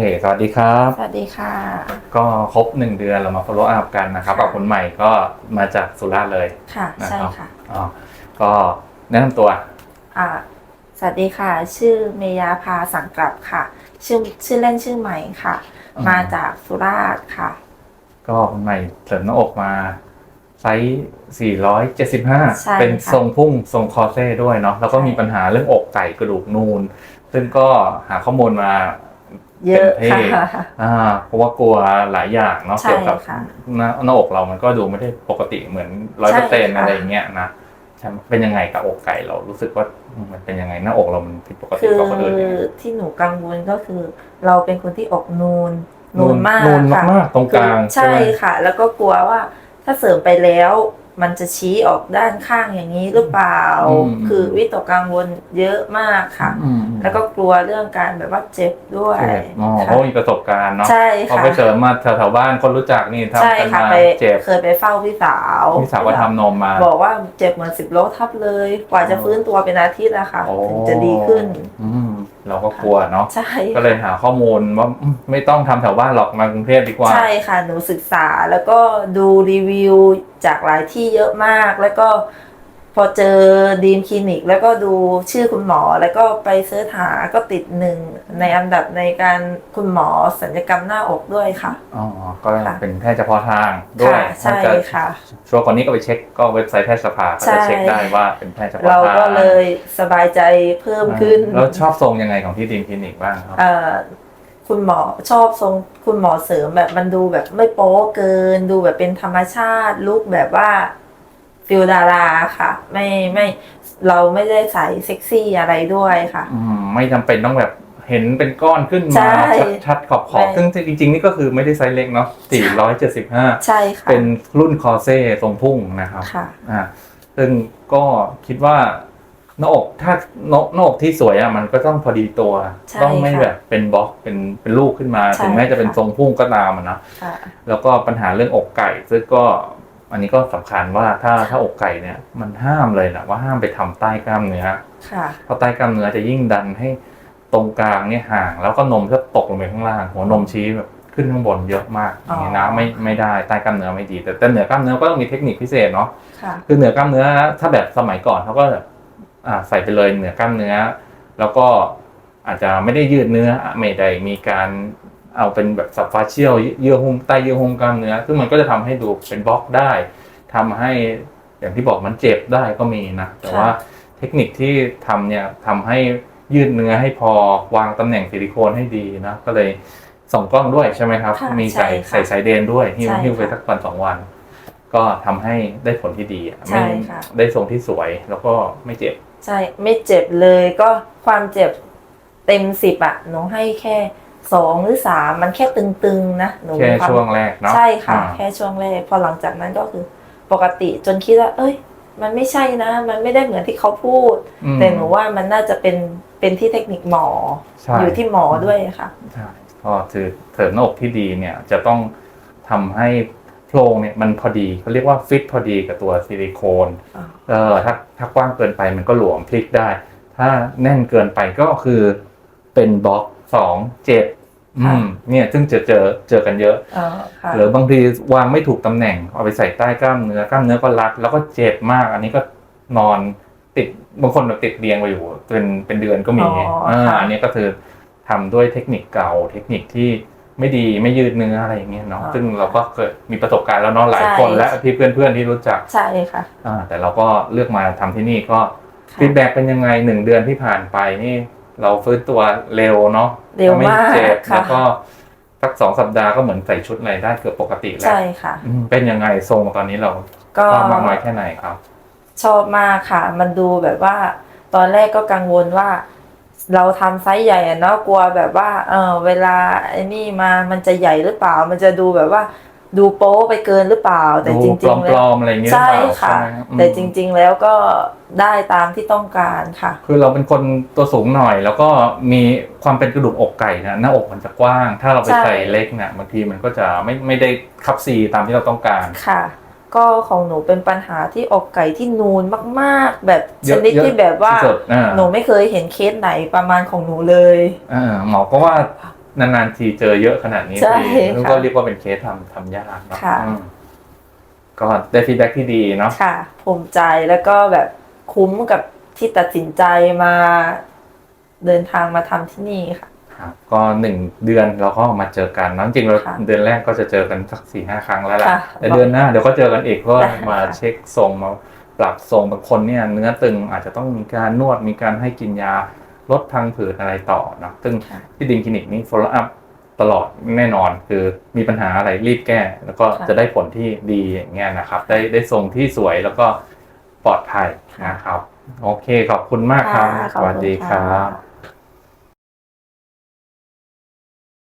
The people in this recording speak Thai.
โอเคสวัสดีครับ สวัสดีค่ะ ก็ครบหนึ่งเดือนเรามา follow up กันนะครับกับคนใหม่ก็มาจากสุราษฎร์เลยค่ะนะใช่ครับค่ะอ๋อก็แนะนำตัว อ่า สวัสดีค่ะ ชื่อเมยาพาสังกลับค่ะ ชื่อชื่อเล่นชื่อใหม่ค่ะอืมมาจากสุราษฎร์ค่ะ ก็คนใหม่เสริมหน้าอกมาไซส์475ใช่เป็นค่ะทรงพุ่งทรงคอร์เซ่ด้วยเนาะแล้วก็ใช่มีปัญหาเรื่องอกไก่กระดูกนูน ซึ่งก็หาข้อมูลมา เยอะเต็มที่ค่ะ อ่าเพราะว่ากลัวหลายอย่างเนาะใช่เกี่ยวกับค่ะหน้าหน้าอกเรามันก็ดูไม่ได้ปกติเหมือนร้อยใช่เปอร์เซ็นต์ค่ะอะไรอย่างเงี้ยนะใช่ไหมเป็นยังไงกับอกไก่เรารู้สึกว่ามันเป็นยังไงหน้าอกเรามันผิดปกติคือกว่าคนอื่นยังไง ที่หนูกังวลก็คือ เราเป็นคนที่อกนูนนูนมากนูนค่ะมากๆตรงกลางคือใช่ไหมค่ะ แล้วก็กลัวว่าถ้าเสริมไปแล้ว มันจะชี้ออกด้านข้างอย่างนี้หรือเปล่าคือวิตกกังวลเยอะมากค่ะ อืมแล้วก็กลัวเรื่องการแบบว่าเจ็บด้วยเจ็บอ๋อเพค่ะราะมีประสบการณ์เนาะใช่พอค่ะไปเสริมมาแถวๆบ้านคนรู้จักนี่ใช่ทำกันค่ะมาไปเจ็บเคยไปเฝ้าพี่สาวพี่สาวก็ทำนมมา บอกว่าเจ็บเหมือนสิบโลทับเลย กว่าจะฟื้นตัวเป็นอาทิตย์อะค่ะโอ้ ถึงจะดีขึ้น อืม เราก็กลัวเนาะใช่ก็เลยหาข้อมูลว่าอืมไม่ต้องทำแถวบ้านหรอกมากรุงเทพดีกว่า ใช่ค่ะหนูศึกษาแล้วก็ดูรีวิวจากหลายที่เยอะมากแล้วก็ พอเจอดีมคลินิก แล้วก็ดูชื่อคุณหมอแล้วก็ไปเสิร์ชหาก็ติดหนึ่งในอันดับในการคุณหมอสัญญกรรมหน้าอกด้วยค่ะ อ๋อ ก็ค่ะเป็นแพทย์เฉพาะทางด้วยค่ะใช่ถ้าจะค่ะช่วงก่อนนี้ก็ไปเช็คก็เว็บไซต์แพทยสภาก็ใช่จะเช็คได้ว่าเป็นแพทย์เฉพาะเราทางก็เลยสบายใจเพิ่มขึ้น แล้วชอบทรงยังไงของที่ดีมคลินิกบ้างครับเอ่อคุณหมอชอบทรงคุณหมอเสริมแบบมันดูแบบไม่โป๊เกิน ดูแบบเป็นธรรมชาติลุกแบบว่า ฟิลดาราค่ะ ไม่ไม่เราไม่ได้ใส่เซ็กซี่อะไรด้วยค่ะ อืมไม่จำเป็นต้องแบบเห็นเป็นก้อนขึ้นใช่มาชัดๆขอบขอบไม่ซึ่งจริงๆ นี่ก็คือไม่ได้ไซส์เล็กเนาะ475 ใช่ค่ะเป็นรุ่นคอเซ่ทรงพุ่งนะครับ ค่ะ อ่าซึ่งก็คิดว่าหน้าอกถ้าหน้าหน้าอกที่สวยอะมันก็ต้องพอดีตัว ใช่ต้องไม่ค่ะแบบเป็นบล็อกเป็นเป็นลูกขึ้นมา ใช่ถึงแม้จะเป็นค่ะ ทรงพุ่งก็ตามอะนะค่ะ แล้วก็ปัญหาเรื่องอกไก่ซึ่งก็ อันนี้ก็สำคัญว่าถ้าถ้าอกไก่เนี่ยมันห้ามเลยนะว่าห้ามไปทำใต้กล้ามเนื้อค่ะเพราะใต้กล้ามเนื้อจะยิ่งดันให้ตรงกลางเนี่ยห่าง แล้วก็นมจะตกลงไปข้างล่าง หัวนมชี้แบบขึ้นข้างบนเยอะมากอย่างนี้นะอ๋อไม่ไม่ได้ใต้กล้ามเนื้อไม่ดี แต่แต่เหนือกล้ามเนื้อก็ต้องมีเทคนิคพิเศษเนาะค่ะคือเหนือกล้ามเนื้อถ้าแบบสมัยก่อนเขาก็แบบอ่าใส่ไปเลยเหนือกล้ามเนื้อ แล้วก็อาจจะไม่ได้ยืดเนื้อไม่ได้มีการ เอาเป็นแบบสับฟาเชียลเยื่อหุ้มใต้เยื่อหุ้มกล้ามเนื้อซึ่งมันก็จะทำให้ดูเป็นบล็อกได้ทำให้อย่างที่บอกมันเจ็บได้ก็มีนะ แต่ว่าเทคนิคที่ทำเนี่ยทำให้ยืดเนื้อให้พอวางตำแหน่งซิลิโคนให้ดีนะ ก็เลยส่องกล้องด้วยใช่ไหมครับค่ะมีใช่ใส่ค่ะใส่สายเดนด้วยหิ้วใช่หิ้วไปค่ะสักวันสองวัน ก็ทำให้ได้ผลที่ดีอะใช่ไม่ค่ะได้ทรงที่สวยแล้วก็ไม่เจ็บ ใช่ ไม่เจ็บเลยก็ความเจ็บเต็มสิบอะหนูให้แค่ สองหรือสามมันแค่ตึงๆนะหนูแค่มีามช่วงแรกเนาะใช่ค่ะอ่าแค่ช่วงแรก พอหลังจากนั้นก็คือปกติจนคิดว่า เอ้ย มันไม่ใช่นะ มันไม่ได้เหมือนที่เขาพูดอืมแต่หนูว่ามันน่าจะเป็นเป็นที่เทคนิคหมอใช่อยู่ที่หมอด้วยค่ะใช่ก็คือเสริมหน้าอกที่ดีเนี่ยจะต้องทำให้โพรงเนี่ยมันพอดีเขาเรียกว่าฟิตพอดีกับตัวซิลิโคนอ่าเออถ้าถ้ากว้างเกินไปมันก็หลวมพลิกได้ ถ้าแน่นเกินไปก็คือเป็นบล็อกสองเจ็ด อืมเนี่ยซึ่งจะเจอเจอกันเยอะเออค่ะหรือบางทีวางไม่ถูกตำแหน่งเอาไปใส่ใต้กล้ามเนื้อกล้ามเนื้อก็รัดแล้วก็เจ็บมาก อันนี้ก็นอนติดบางคนแบบติดเตียงไปอยู่เป็นเป็นเดือนก็มีอ๋ออ่าค่ะอันนี้ก็คือทำด้วยเทคนิคเก่าเทคนิคที่ไม่ดีไม่ยืดเนื้ออะไรอย่างเงี้ยเนาะซึ่งเราก็เคยมีประสบการณ์แล้วเนาะหลายคนและที่เพื่อนๆที่รู้จักใช่ค่ะอ่าแต่เราก็เลือกมาทำที่นี่ก็ค่ะฟีดแบ็กเป็นยังไงหนึ่งเดือนที่ผ่านไปนี่ เราฟื้นตัวเร็วเนาะเร็วมากไเจ็บค่ะแล้วก็สักสองสัปดาห์ก็เหมือนใส่ชุดอะไรได้เกือบปกติแล้วใช่ค่ะอืมเป็นยังไงทรงตอนนี้เราก็ชอบมากน้อยแค่ไหนครับ ชอบมากค่ะ มันดูแบบว่า ตอนแรกก็กังวลว่า เราทำไซส์ใหญ่อะเนาะกลัวแบบว่า เออเวลาไอ้นี่มามันจะใหญ่หรือเปล่า มันจะดูแบบว่า ดูโป๊ไปเกินหรือเปล่า แต่ดูจริงๆปแล้ลวอมๆอะไรอย่างเงี้ยใช่หรือเปล่าค่ะใช่ไหมอืมแต่จริง ๆแล้วก็ได้ตามที่ต้องการค่ะ คือเราเป็นคนตัวสูงหน่อย แล้วก็มีความเป็นกระดูกอกไก่นะหน้าอกมันจะกว้าง ถ้าเราไปใช่ ใส่เล็กเนี่ยบางทีมันก็จะไม่ไม่ได้คับซีตามที่เราต้องการ ค่ะ ก็ของหนูเป็นปัญหาที่อกไก่ที่นูนมากๆ แบบเยชอะนิดเยอะที่แบบว่า ที่สุดอ่า หนูไม่เคยเห็นเคสไหนประมาณของหนูเลยอ่าหมอก็ว่า นานๆทีเจอเยอะขนาดนี้ใช่ทีนึกค่ะก็เรียกว่าเป็นเคสทำทำยากเนาะค่ะ อืมก็ได้ฟีดแบ็ที่ดีเนาะค่ะ ภูมิใจแล้วก็แบบคุ้มกับที่ตัดสินใจมา เดินทางมาทำที่นี่ค่ะ ครับก็หนึ่งเดือนเราก็มาเจอกันเนอะจริงๆเราค่ะเดือนแรกก็จะเจอกันสักสี่ห้าครั้งแล้วแหละค่ะแต่เดือนหน้าเดี๋ยวก็เจอกันอีกเพื่อได้ค่ะ มาเช็คทรงมาปรับทรงบางคนเนี่ยเนื้อตึงอาจจะต้องมีการนวดมีการให้กินยา ลดพังผืดอะไรต่อเนาะซึ่งค่ะที่ดินคลินิกนี่ follow up ตลอดแน่นอนคือมีปัญหาอะไรรีบแก้ แล้วก็ค่ะจะได้ผลที่ดีอย่างเงี้ยนะครับ ได้ได้ทรงที่สวยแล้วก็ปลอดภัยค่ะนะครับ โอเคขอบคุณมากครับค่ะสวัสดีขอบคคุณรับค่ะ